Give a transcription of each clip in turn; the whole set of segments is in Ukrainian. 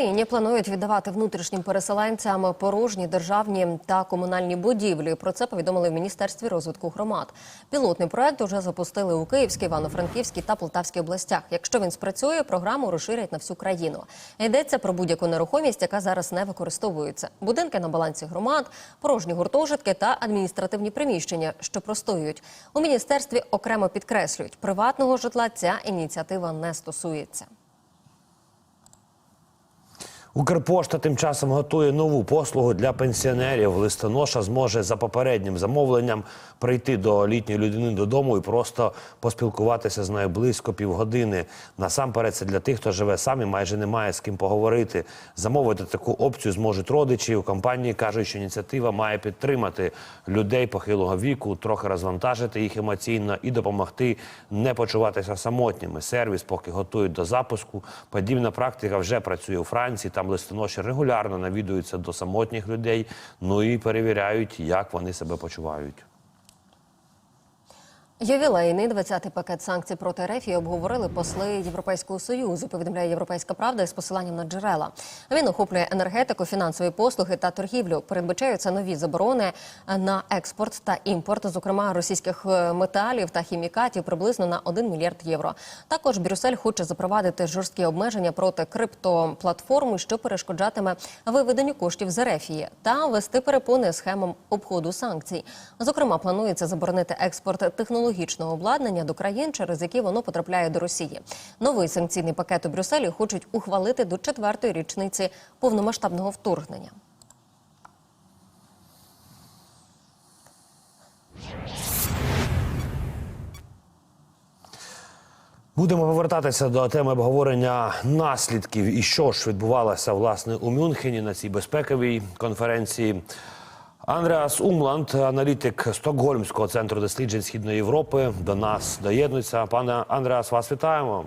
Нині планують віддавати внутрішнім переселенцям порожні державні та комунальні будівлі. Про це повідомили в міністерстві розвитку громад. Пілотний проект уже запустили у Київській, Івано-Франківській та Полтавській областях. Якщо він спрацює, програму розширять на всю країну. Йдеться про будь-яку нерухомість, яка зараз не використовується. Будинки на балансі громад, порожні гуртожитки та адміністративні приміщення, що простоюють. У міністерстві окремо підкреслюють, приватного житла ця ініціатива не стосується. Укрпошта тим часом готує нову послугу для пенсіонерів. Листоноша зможе за попереднім замовленням прийти до літньої людини додому і просто поспілкуватися з нею близько півгодини. Насамперед, це для тих, хто живе сам і майже немає з ким поговорити. Замовити таку опцію зможуть родичі. У компанії кажуть, що ініціатива має підтримати людей похилого віку, трохи розвантажити їх емоційно і допомогти не почуватися самотніми. Сервіс поки готують до запуску. Подібна практика вже працює у Франції. Там листоноші регулярно навідуються до самотніх людей, ну і перевіряють, як вони себе почувають. Ювілейний 20-й пакет санкцій проти РФ обговорили посли Європейського союзу. Повідомляє Європейська правда із посиланням на джерела. Він охоплює енергетику, фінансові послуги та торгівлю. Передбачаються нові заборони на експорт та імпорт, зокрема російських е, металів та хімікатів, приблизно на 1 мільярд євро. Також Брюссель хоче запровадити жорсткі обмеження проти криптоплатформи, що перешкоджатиме виведенню коштів з Ерефії, та ввести перепони схемам обходу санкцій. Зокрема, планується заборонити експорт технологічного обладнання до країн, через які воно потрапляє до Росії. Новий санкційний пакет у Брюсселі хочуть ухвалити до четвертої річниці повномасштабного вторгнення. Будемо повертатися до теми обговорення наслідків і що ж відбувалося власне у Мюнхені на цій безпековій конференції. Андреас Умланд, аналітик Стокгольмського центру досліджень Східної Європи, до нас доєднується. Пане Андреас, вас вітаємо.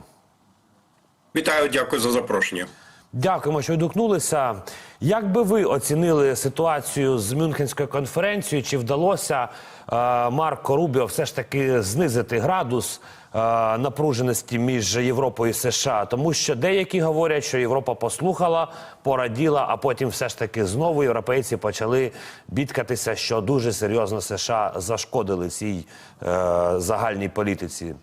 Вітаю, дякую за запрошення. Дякуємо, що відгукнулися. Як би ви оцінили ситуацію з Мюнхенською конференцією? Чи вдалося е, Марко Рубіо все ж таки знизити градус е, напруженості між Європою і США? Тому що деякі говорять, що Європа послухала, пораділа, а потім все ж таки знову європейці почали бідкатися, що дуже серйозно США зашкодили цій е, загальній політиці.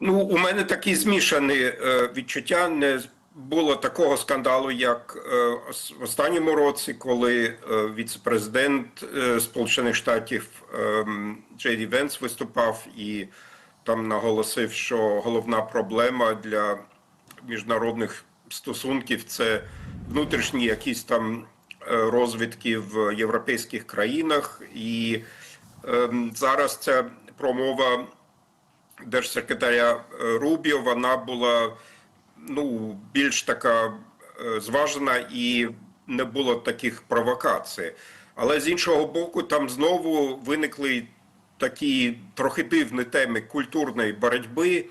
Ну, у мене такі змішані е, відчуття. Не було такого скандалу, як е, в останньому році, коли е, віце-президент Сполучених Штатів е, Джей Ді Венс виступав і там наголосив, що головна проблема для міжнародних стосунків це внутрішні якісь там розвідки в європейських країнах, і е, зараз ця промова держсекретаря е, Рубіо, вона була ну, більш така е, зважена і не було таких провокацій. Але з іншого боку, там знову виникли такі трохи дивні теми культурної боротьби.